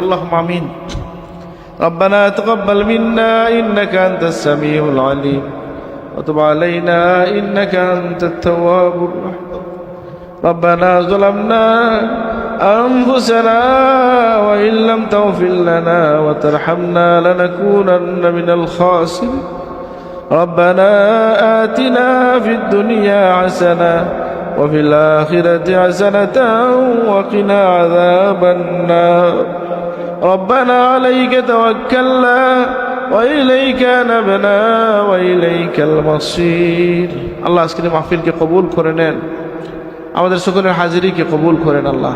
اللهم آمين. ربنا تقبل منا إنك أنت السميع العليم. وتب علينا إنك أنت التواب الرحيم. ربنا ظلمنا أنفسنا وإن لم تغفر لنا وترحمنا لنكونن من الخاسرين. ربنا آتنا في الدنيا حسنة وفي الآخرة حسنة وقنا عذاب النار. ربنا عليك توكلنا وإليك نبنا وإليك المصير আল্লাহ আজকের মাহফিলকে কবুল করে নেন আমাদের সকলের হাজিরিকে কবুল করেন আল্লাহ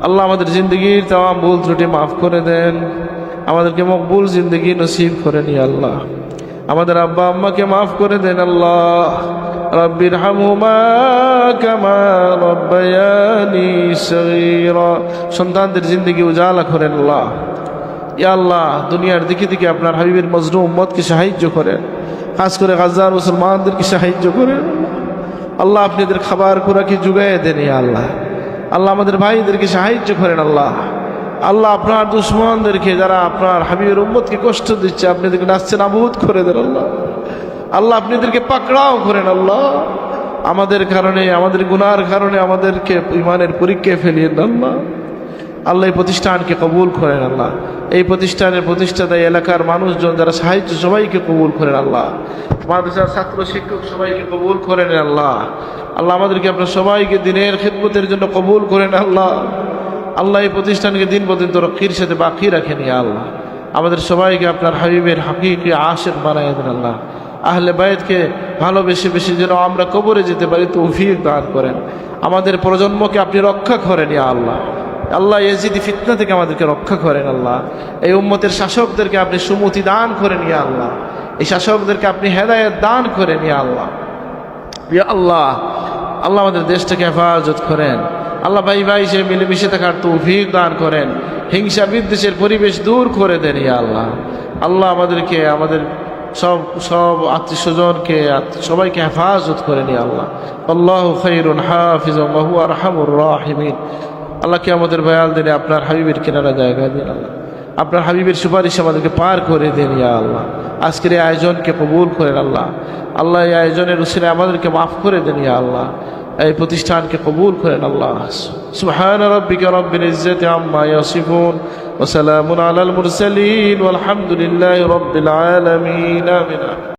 আল্লাহ আমাদের জিন্দগির তাম ভুল ত্রুটি মাফ করে দেন আমাদেরকে মকবুল জিন্দগি নসিব করে নিয়ে আল্লাহ আমাদের আব্বা আম্মাকে মাফ করে দেন আল্লাহ রব্বির হামুমা কামা রব্বায়ানি সগীরা সন্তানদের জিন্দগি উজালা করেন আল্লাহ। ইয়া আল্লাহ, দুনিয়ার দিকে দিকে আপনার হাবিবের মজরুম উম্মতকে সাহায্য করেন। খাস করে গাজার মুসলমানদেরকে সাহায্য করেন। আল্লাহ, আপনি এদের খাবার খোরাকি জুগাই দেন ইয়া আল্লাহ। আল্লাহ আমাদের ভাইদেরকে সাহায্য করেন আল্লাহ। আল্লাহ আপনার দুশ্মনদেরকে, যারা আপনার হাবিবের উম্মতকে কষ্ট দিচ্ছে, আপনি এদেরকে নাচছে নাবুদ করে দেন আল্লাহ। আল্লাহ, আপনি এদেরকে পাকড়াও করেন আল্লাহ। আমাদের কারণে, আমাদের গুনার কারণে, আমাদেরকে ইমানের পরীক্ষায় ফেলিয়ে আল্লাহ। আল্লাহ এই প্রতিষ্ঠানকে কবুল করেন আল্লাহ। এই প্রতিষ্ঠানের প্রতিষ্ঠাতা এলাকার মানুষজন, যারা সাহায্য সবাইকে কবুল করেন আল্লাহ। মাদ্রাসার ছাত্র, শিক্ষক সবাইকে কবুল করেন আল্লাহ। আল্লাহ, আমাদেরকে আপনার সবাইকে দিনের খেদমতের জন্য কবুল করেন আল্লাহ। আল্লাহ, এই প্রতিষ্ঠানকে দিন পর্যন্ত রক্ষীর সাথে বাকি রাখেন আল্লাহ। আমাদের সবাইকে আপনার হাবিবের হাকিকে আশেক বানাই দেন আল্লাহ। আহলে বায়তকে ভালোবেসে বেশি যেন আমরা কবরে যেতে পারি তৌফিক দান করেন। আমাদের প্রজন্মকে আপনি রক্ষা করেন ইয়া আল্লাহ। আল্লাহ এজিদি ফিতনা থেকে আমাদেরকে রক্ষা করেন আল্লাহ। এই উম্মতের শাসকদেরকে আপনি সুমতি দান করেন ইয়া আল্লাহ। এই শাসকদেরকে আপনি হেদায়ত দান করেন ইয়া আল্লাহ। ইয়া আল্লাহ আল্লাহ আমাদের দেশটাকে হেফাজত করেন। আল্লাহ ভাই ভাই সে মিলেমিশে থাকার তৌফিক দান করেন। হিংসা বিদ্বেষের পরিবেশ দূর করে দেন ইয়া আল্লাহ। আল্লাহ আমাদেরকে, আমাদের সব সব আত্মীয় স্বজনকে সবাইকে হেফাজত করে নিয়ে আল্লাহ। আল্লাহ খৈরুন হাফিজ আরহামুর রাহিমিন। আল্লাহকে আমাদের বয়াল দিনে আপনার হাবিবের কেনারা জায়গা দিন আল্লাহ। আপনার হাবিবের সুপারিশ আমাদেরকে পার করে দিন ইয়া আল্লাহ। আজকের এই আয়োজনকে কবুল করেন আল্লাহ। আল্লাহ এই আয়োজনের উসিলে আমাদেরকে মাফ করে দেন ইয়া আল্লাহ। এই প্রতিষ্ঠানকে কবুল করেন আল্লাহ। সুবহান রাব্বিকা রব্বিল ইজ্জাতি আম্মা ইয়াসিফুন ওয়া সালামুন আলাল মুরসালিন ওয়ালহামদুলিল্লাহি রাব্বিল আলামিন, আমিন।